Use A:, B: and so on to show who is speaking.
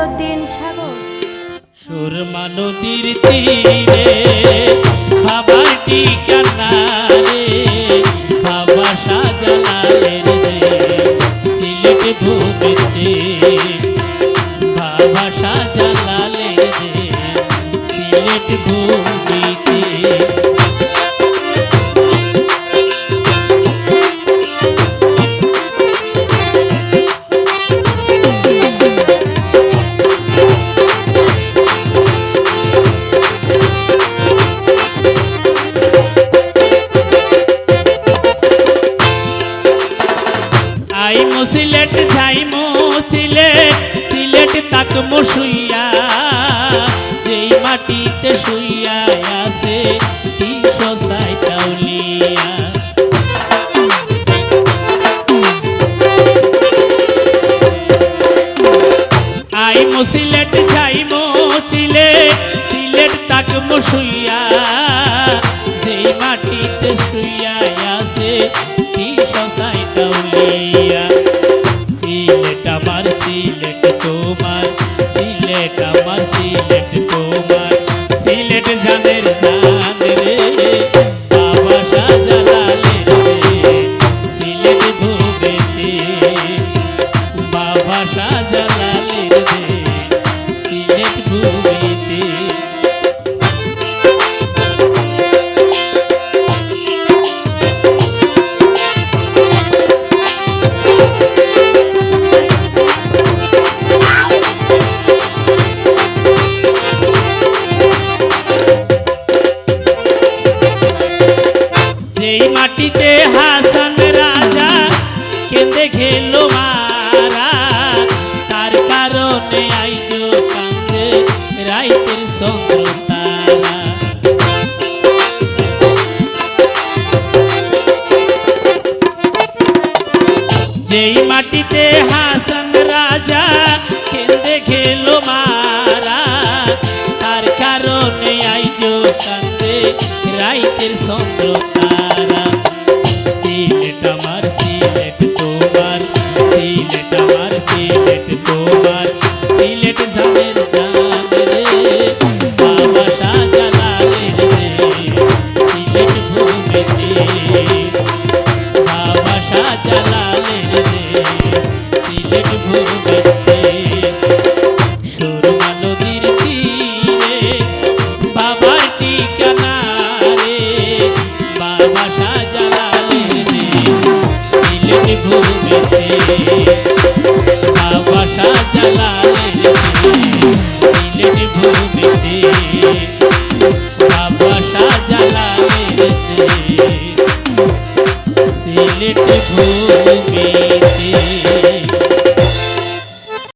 A: মঈনুদ্দিন সাগর।
B: সুরমা নদীর তীরে বাবার ঠিকানা রে বাবা শাহজালালের রে সিলেট ভূমিতে বাবা শাহজালালের রে সিলেট ভূমিতে। আই সিলেট যাই সিলেট সিলেট তাক শুইয়া, যেই মাটিতে শুইয়া আছে তিনশো সাইটাউলিয়া আই সিলেট যাই সিলেট সিলেট তাক শুইয়া, যেই মাটিতে শুইয়া আছে তিনশো সাইটাউলিয়া সিলেট তোমার সিলেট জানের জান মাটিতে হাসান রাজা কেঁদে খেল মারা। তার কারণে আইজ কান্দে রাইতের তারা। যেই মাটিতে হাসান রাজা কেঁদে খেল মারা, তার কারণে আইজ কান্দে রাইতের চন্দ্র তারা। আমার সিলেট তোমার সিলেট আমার সিলেট তোমার সিলেট জানের জান রে বাবা শাহজালালের রে সিলেট ভূমিতে বাবা শাহজালালের রে সিলেট ভূমিতে সুরমা শাহজালালের রে সিলেট ভূমিতে শাহজালালের রে সিলেট ভূমিতে